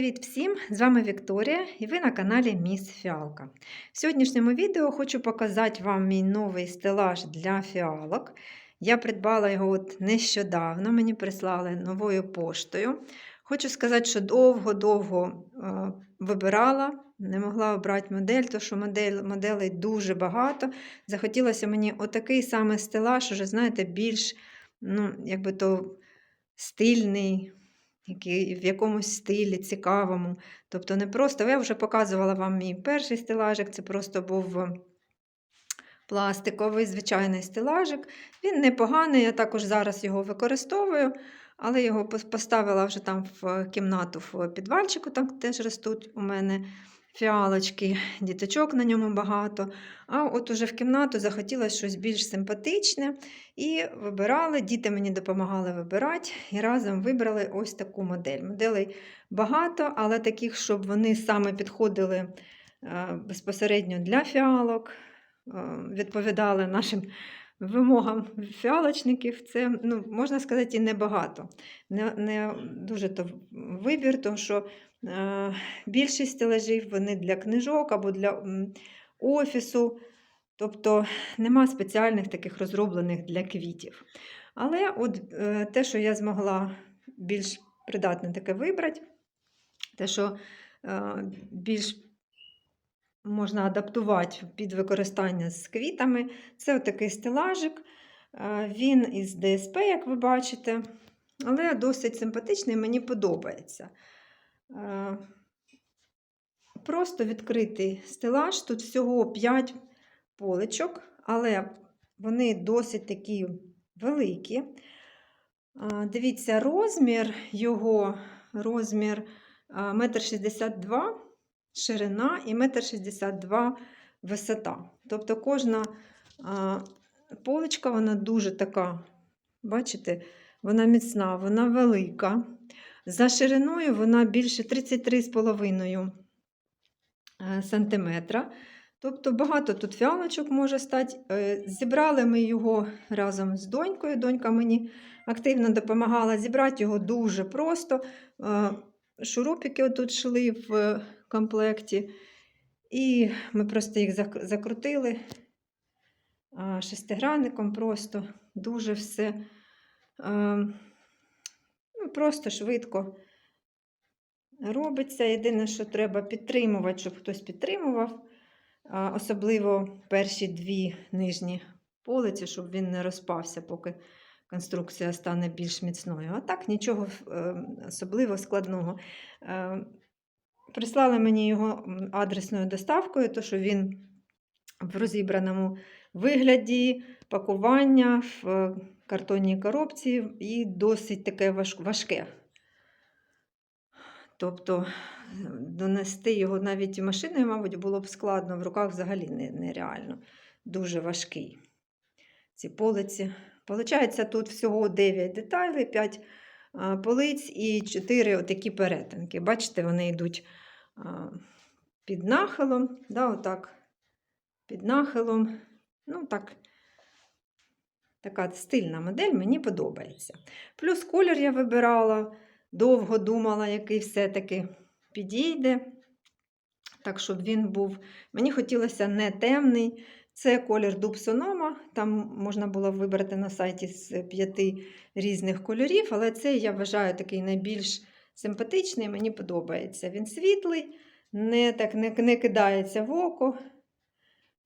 Привіт всім! З вами Вікторія і ви на каналі Міс Фіалка. В сьогоднішньому відео хочу показати вам мій новий стелаж для фіалок. Я придбала його от нещодавно, мені прислали новою поштою. Хочу сказати, що довго-довго е, вибирала, не могла обрати модель, тому що модель, моделей дуже багато. Захотілося мені отакий саме стелаж, уже, знаєте, більш ну, якби то стильний який в якомусь стилі цікавому. Тобто не просто, я вже показувала вам мій перший стелажик, це просто був пластиковий звичайний стелажик. Він непоганий, я також зараз його використовую, але його поставила вже там в кімнату в підвальчику, там теж ростуть у мене фіалочки, діточок на ньому багато. А от уже в кімнату захотілося щось більш симпатичне. І вибирали, діти мені допомагали вибирати, і разом вибрали ось таку модель. Моделей багато, але таких, щоб вони саме підходили е, безпосередньо для фіалок, е, відповідали нашим вимогам фіалочників, це, ну, можна сказати, і небагато. Не, не дуже то вибір, тому що більшість стелажів вони для книжок або для офісу. Тобто нема спеціальних таких розроблених для квітів. Але от е, те, що я змогла більш придатне таке вибрати, те, що е, більш можна адаптувати під використання з квітами, це отакий стелажик. Е, він із ДСП, як ви бачите, але досить симпатичний, мені подобається. Просто відкритий стелаж, тут всього 5 поличок, але вони досить такі великі. Дивіться, розмір його розмір 1,62 м ширина і 1,62 м висота. Тобто кожна поличка, вона дуже така, бачите, вона міцна, вона велика. За шириною вона більше 33,5 е, сантиметра. Тобто багато тут фіалочок може стати. Е, зібрали ми його разом з донькою. Донька мені активно допомагала зібрати його дуже просто. Е, шурупики тут шли в комплекті. І ми просто їх закрутили шестигранником, просто дуже все просто швидко робиться. Єдине, що треба підтримувати, щоб хтось підтримував. Особливо перші дві нижні полиці, щоб він не розпався, поки конструкція стане більш міцною. А так, нічого е, особливо складного. Е, прислали мені його адресною доставкою, то що він в розібраному вигляді, пакування в е, картонній коробці і досить таке важке. Тобто донести його навіть машиною, мабуть, було б складно, в руках взагалі нереально. Дуже важкий. Ці полиці. Получається, тут всього 9 деталей, 5 полиць і 4 отакі перетинки. Бачите, вони йдуть під нахилом. да, отак, Під нахилом. Ну, так, Така стильна модель, мені подобається. Плюс колір я вибирала довго думала, який все-таки підійде. Так, щоб він був. Мені хотілося не темний. Це колір дубсонома. Там можна було вибрати на сайті з п'яти різних кольорів, але цей я вважаю такий найбільш симпатичний, мені подобається. Він світлий, не так не, не кидається в око.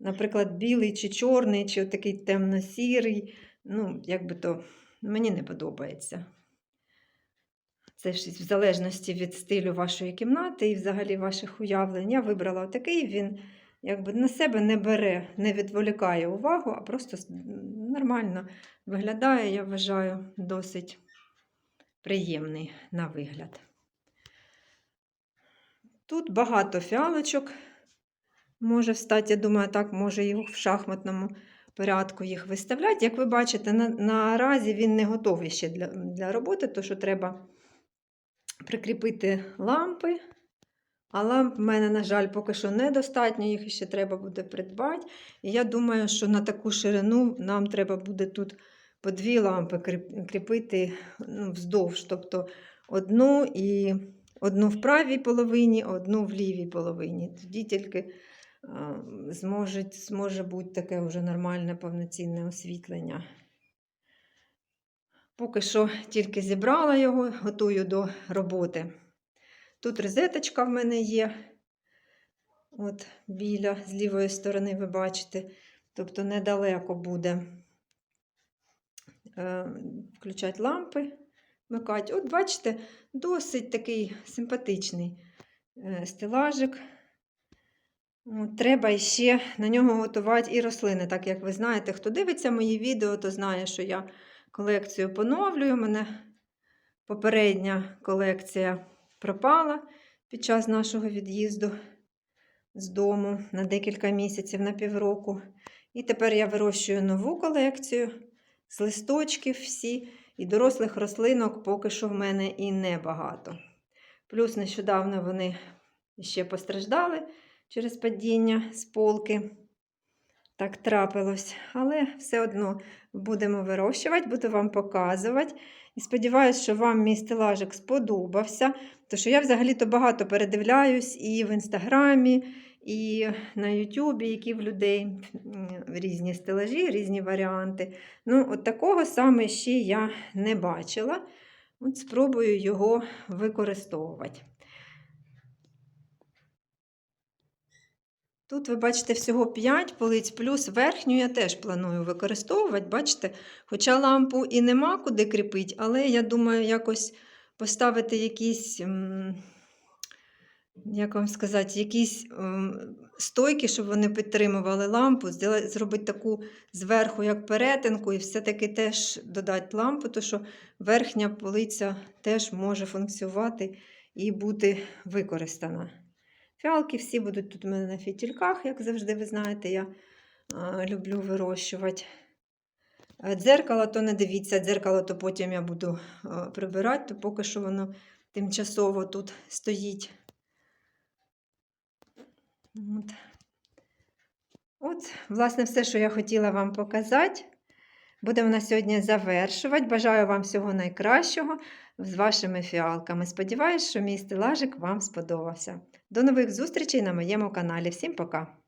Наприклад, білий чи чорний, чи такий темно-сірий. Ну, як би то мені не подобається. Це ж в залежності від стилю вашої кімнати і взагалі ваших уявлень. Я вибрала такий, він якби на себе не бере, не відволікає увагу, а просто нормально виглядає, я вважаю, досить приємний на вигляд. Тут багато фіалочок може встати, я думаю, так, може їх в шахматному порядку їх виставляти. Як ви бачите, на, наразі він не готовий ще для, для роботи, то що треба прикріпити лампи. А ламп в мене, на жаль, поки що недостатньо, їх ще треба буде придбати. І я думаю, що на таку ширину нам треба буде тут по дві лампи кріпити ну, вздовж. Тобто одну і одну в правій половині, одну в лівій половині. Тоді тільки а, зможуть, зможе бути таке вже нормальне повноцінне освітлення. Поки що тільки зібрала його, готую до роботи. Тут розеточка в мене є. От біля з лівої сторони ви бачите, тобто недалеко буде е, включати лампи, вмикати. От бачите, досить такий симпатичний е, стелажик. Треба ще на нього готувати і рослини. Так як ви знаєте, хто дивиться мої відео, то знає, що я колекцію поновлюю. У мене попередня колекція пропала під час нашого від'їзду з дому на декілька місяців, на півроку. І тепер я вирощую нову колекцію з листочків всі, і дорослих рослинок поки що в мене і небагато. Плюс нещодавно вони ще постраждали через падіння з полки. Так трапилось. Але все одно будемо вирощувати, буду вам показувати. І сподіваюся, що вам мій стелажик сподобався. Тому що я взагалі-то багато передивляюсь і в інстаграмі, і на Ютубі, які в людей різні стелажі, різні варіанти. Ну, от такого саме ще я не бачила. От спробую його використовувати. Тут ви бачите всього 5 полиць, плюс верхню я теж планую використовувати. Бачите, хоча лампу і нема куди кріпити, але я думаю, якось поставити якісь, як вам сказати, якісь стойки, щоб вони підтримували лампу, зробити таку зверху, як перетинку, і все-таки теж додати лампу, тому що верхня полиця теж може функціонувати і бути використана. Фіалки всі будуть тут у мене на фітільках, як завжди, ви знаєте, я люблю вирощувати. Е, Дзеркало то не дивіться, дзеркало то потім я буду прибирати, то поки що воно тимчасово тут стоїть. От. От, власне, все, що я хотіла вам показати. Будемо на сьогодні завершувати. Бажаю вам всього найкращого з вашими фіалками. Сподіваюсь, що мій стелажик вам сподобався. До нових зустрічей на моєму каналі. Всім пока!